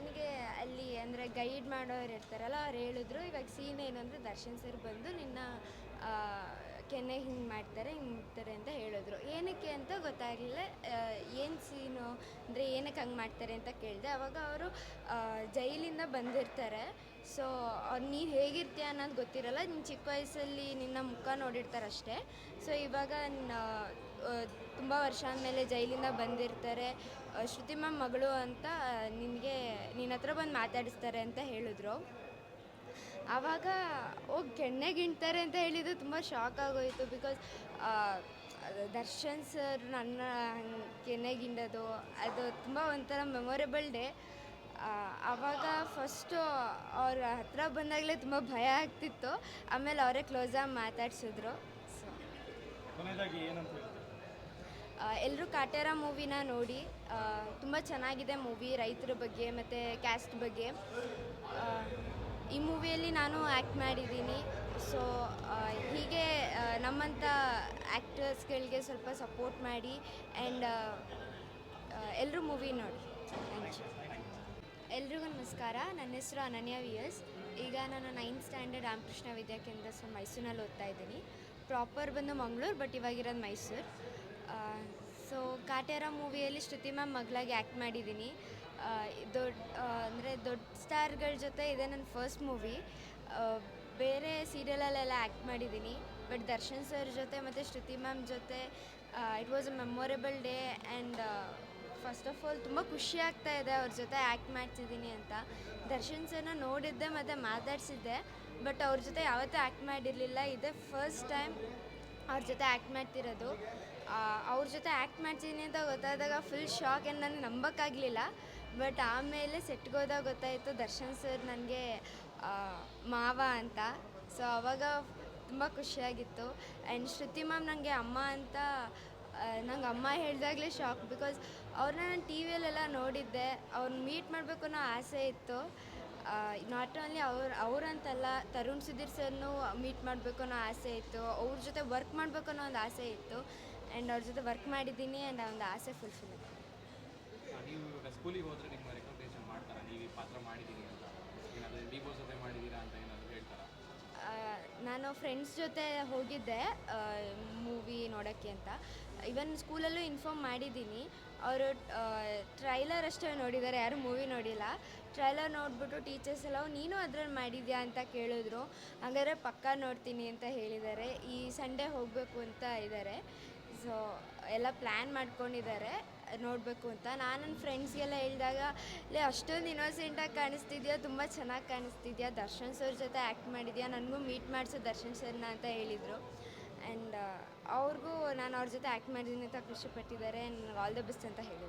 ನನಗೆ ಅಲ್ಲಿ ಅಂದರೆ ಗೈಡ್ ಮಾಡೋರು ಇರ್ತಾರಲ್ಲ ಅವ್ರು ಹೇಳಿದ್ರು, ಇವಾಗ ಸೀನ್ ಏನು ಅಂದರೆ ದರ್ಶನ್ ಸರ್ ಬಂದು ನಿನ್ನ ಕೆನೆ ಹಿಂಗೆ ಮಾಡ್ತಾರೆ, ಹಿಂಗೆ ಮುಟ್ತಾರೆ ಅಂತ ಹೇಳಿದ್ರು. ಏನಕ್ಕೆ ಅಂತ ಗೊತ್ತಾಗಲಿಲ್ಲ. ಏನು ಸೀನು ಅಂದರೆ ಏನಕ್ಕೆ ಹಂಗೆ ಮಾಡ್ತಾರೆ ಅಂತ ಕೇಳಿದೆ. ಅವಾಗ ಅವರು ಜೈಲಿಂದ ಬಂದಿರ್ತಾರೆ. ಸೊ ಅವ್ರು ನೀನು ಹೇಗಿರ್ತೀಯ ಅನ್ನೋದು ಗೊತ್ತಿರಲ್ಲ. ನಿನ್ನ ಚಿಕ್ಕ ವಯಸ್ಸಲ್ಲಿ ನಿನ್ನ ಮುಖ ನೋಡಿರ್ತಾರಷ್ಟೇ. ಸೊ ಇವಾಗ ತುಂಬ ವರ್ಷ ಆದಮೇಲೆ ಜೈಲಿಂದ ಬಂದಿರ್ತಾರೆ. ಶ್ರುತಿ ಮ್ಯಾಮ್ ಮಗಳು ಅಂತ ನಿನಗೆ ನಿನ್ನ ಹತ್ರ ಬಂದು ಮಾತಾಡಿಸ್ತಾರೆ ಅಂತ ಹೇಳಿದ್ರು. ಆವಾಗ ಹೋಗಿ ಕೆಣ್ಣೆ ಗಿಣ್ತಾರೆ ಅಂತ ಹೇಳಿದ್ದು ತುಂಬ ಶಾಕ್ ಆಗೋಯಿತು ಬಿಕಾಸ್ ದರ್ಶನ್ ಸರ್ ನನ್ನ ಕೆನೆ ಕೆನ್ನೆ ಗಿಂಡೋದು ಅದು ತುಂಬ ಒಂಥರ ಮೆಮೊರೇಬಲ್ ಡೇ ಆವಾಗ ಫಸ್ಟು ಅವ್ರ ಹತ್ರ ಬಂದಾಗಲೇ ತುಂಬ ಭಯ ಆಗ್ತಿತ್ತು. ಆಮೇಲೆ ಅವರೇ ಕ್ಲೋಸಾಗಿ ಮಾತಾಡಿಸಿದ್ರು. ಸೊ ಏನಂತ ಎಲ್ಲರೂ ಕಾಟೇರ ಮೂವಿನ ನೋಡಿ ತುಂಬ ಚೆನ್ನಾಗಿದೆ ಮೂವಿ ರೈತರ ಬಗ್ಗೆ ಮತ್ತು ಕ್ಯಾಸ್ಟ್ ಬಗ್ಗೆ. ಈ ಮೂವಿಯಲ್ಲಿ ನಾನು ಆ್ಯಕ್ಟ್ ಮಾಡಿದ್ದೀನಿ. ಸೊ ಹೀಗೆ ನಮ್ಮಂಥ ಆ್ಯಕ್ಟರ್ಸ್ಗಳಿಗೆ ಸ್ವಲ್ಪ ಸಪೋರ್ಟ್ ಮಾಡಿ ಆ್ಯಂಡ್ ಎಲ್ಲರೂ ಮೂವಿ ನೋಡಿ. ಎಲ್ರಿಗೂ ನಮಸ್ಕಾರ. ನನ್ನ ಹೆಸರು ಅನನ್ಯ ವಿ ಎಸ್ ಈಗ ನಾನು ninth standard Ramakrishna Vidyakendra so ಮೈಸೂರಿನಲ್ಲಿ ಓದ್ತಾ ಇದ್ದೀನಿ. ಪ್ರಾಪರ್ ಬಂದು ಮಂಗಳೂರು ಬಟ್ ಇವಾಗಿರೋದು ಮೈಸೂರು. ಸೊ ಕಾಟೇರ ಮೂವಿಯಲ್ಲಿ ಶ್ರುತಿ ಮ್ಯಾಮ್ ಮಗಳಾಗಿ ಆ್ಯಕ್ಟ್ ಮಾಡಿದ್ದೀನಿ ದೊಡ್ಡ ಅಂದರೆ ದೊಡ್ಡ ಸ್ಟಾರ್ಗಳ ಜೊತೆ ಇದೆ ನನ್ನ ಫಸ್ಟ್ ಮೂವಿ ಬೇರೆ ಸೀರಿಯಲಲ್ಲೆಲ್ಲ ಆ್ಯಕ್ಟ್ ಮಾಡಿದ್ದೀನಿ ಬಟ್ ದರ್ಶನ್ ಸರ್ ಜೊತೆ ಮತ್ತು ಶ್ರುತಿ ಮ್ಯಾಮ್ ಜೊತೆ it was a memorable day and first of all ತುಂಬ ಖುಷಿ ಆಗ್ತಾ ಇದೆ ಅವ್ರ ಜೊತೆ ಆ್ಯಕ್ಟ್ ಮಾಡ್ತಿದ್ದೀನಿ ಅಂತ. ದರ್ಶನ್ ಸರ್ನ ನೋಡಿದ್ದೆ ಮತ್ತು ಮಾತಾಡಿಸಿದ್ದೆ. ಬಟ್ ಅವ್ರ ಜೊತೆ ಯಾವತ್ತೂ ಆ್ಯಕ್ಟ್ ಮಾಡಿರಲಿಲ್ಲ. ಇದೇ ಫಸ್ಟ್ ಟೈಮ್ ಅವ್ರ ಜೊತೆ ಆ್ಯಕ್ಟ್ ಮಾಡ್ತಿರೋದು. ಅವ್ರ ಜೊತೆ ಆ್ಯಕ್ಟ್ ಮಾಡ್ತೀನಿ ಅಂತ ಗೊತ್ತಾದಾಗ ಫುಲ್ ಶಾಕ್ ಏನು ನನಗೆ ನಂಬೋಕ್ಕಾಗಲಿಲ್ಲ. ಬಟ್ ಆಮೇಲೆ ಸೆಟ್ಗೋದಾಗ ಗೊತ್ತಾಯಿತು ದರ್ಶನ್ ಸರ್ ನನಗೆ ಮಾವ ಅಂತ. ಸೊ ಅವಾಗ ತುಂಬ ಖುಷಿಯಾಗಿತ್ತು. ಆ್ಯಂಡ್ ಶ್ರುತಿ ಮ್ಯಾಮ್ ನನಗೆ ಅಮ್ಮ ಅಂತ ನಂಗೆ ಅಮ್ಮ ಹೇಳಿದಾಗಲೇ ಶಾಕ್ ಬಿಕಾಸ್ ಅವ್ರನ್ನ ನಾನು ಟಿ ವಿಯಲ್ಲೆಲ್ಲ ನೋಡಿದ್ದೆ. ಅವ್ರನ್ನ ಮೀಟ್ ಮಾಡಬೇಕು ಅನ್ನೋ ಆಸೆ ಇತ್ತು. ನಾಟ್ ಓನ್ಲಿ ಅವ್ರು ಅವ್ರಂತಲ್ಲ ತರುಣ್ ಸುಧೀರ್ ಸರ್ನು ಮೀಟ್ ಮಾಡಬೇಕು ಅನ್ನೋ ಆಸೆ ಇತ್ತು. ಅವ್ರ ಜೊತೆ ವರ್ಕ್ ಮಾಡಬೇಕು ಅನ್ನೋ ಒಂದು ಆಸೆ ಇತ್ತು. ಆ್ಯಂಡ್ ಅವ್ರ ಜೊತೆ ವರ್ಕ್ ಮಾಡಿದ್ದೀನಿ ಆ್ಯಂಡ್ ಆ ಒಂದು ಆಸೆ ಫುಲ್ಫಿಲ್ ಆಯಿತು. ನೀವು ಸ್ಕೂಲಿಗೆ ಹೋದರೆ ನಿಮ್ಮ ರೆಕಮೆಂಡೇಷನ್ ಮಾಡ್ತಾರಾ? ನೀವು ಈ ಪಾತ್ರ ಮಾಡಿದ್ದೀನಿ ಅಂತ? ಏನಾದರೂ ಡಿ ಬೋಸ್ ಜೊತೆ ಮಾಡಿದ್ದೀರಾ ಅಂತ ಏನಾದರೂ ಹೇಳ್ತಾರಾ? ನಾನು ಫ್ರೆಂಡ್ಸ್ ಜೊತೆ ಹೋಗಿದ್ದೆ ಮೂವಿ ನೋಡೋಕ್ಕೆ ಅಂತ. ಇವನ್ ಸ್ಕೂಲಲ್ಲೂ ಇನ್ಫಾರ್ಮ್ ಮಾಡಿದ್ದೀನಿ. ಅವರು ಟ್ರೈಲರ್ ಅಷ್ಟೇ ನೋಡಿದ್ದಾರೆ, ಯಾರು ಮೂವಿ ನೋಡಿಲ್ಲ. ಟ್ರೈಲರ್ ನೋಡಿಬಿಟ್ಟು ಟೀಚರ್ಸ್ ಎಲ್ಲ ನೀನು ಅದ್ರಲ್ಲಿ ಮಾಡಿದ್ಯಾ? ಅಂತ ಕೇಳಿದ್ರು. ಹಾಗಾದ್ರೆ, ಪಕ್ಕಾ ನೋಡ್ತೀನಿ ಅಂತ ಹೇಳಿದ್ದಾರೆ. ಈ ಸಂಡೇ ಹೋಗಬೇಕು ಅಂತ ಇದ್ದಾರೆ. ಸೊ, ಎಲ್ಲ ಪ್ಲ್ಯಾನ್ ಮಾಡ್ಕೊಂಡಿದ್ದಾರೆ. ನೋಡಬೇಕು ಅಂತ. ನಾನು ನನ್ನ ಫ್ರೆಂಡ್ಸ್ಗೆಲ್ಲ ಹೇಳಿದಾಗ, ಲೇ, ಅಷ್ಟೊಂದು ಇನ್ನೋಸೆಂಟಾಗಿ ಕಾಣಿಸ್ತಿದ್ಯಾ? ತುಂಬ ಚೆನ್ನಾಗಿ ಕಾಣಿಸ್ತಿದ್ಯಾ? ದರ್ಶನ್ ಸರ್ ಜೊತೆ ಆ್ಯಕ್ಟ್ ಮಾಡಿದ್ಯಾ? ನನಗೂ ಮೀಟ್ ಮಾಡಿಸು ದರ್ಶನ್ ಸರ್ನ ಅಂತ ಹೇಳಿದರು. ಆ್ಯಂಡ್ ಅವ್ರಿಗೂ ನಾನು ಅವ್ರ ಜೊತೆ ಆ್ಯಕ್ಟ್ ಮಾಡಿದ್ದೀನಿ ಅಂತ ಖುಷಿಪಟ್ಟಿದ್ದಾರೆ ಆ್ಯಂಡ್ ಆಲ್ ದ ಬೆಸ್ಟ್ ಅಂತ ಹೇಳಿದರು.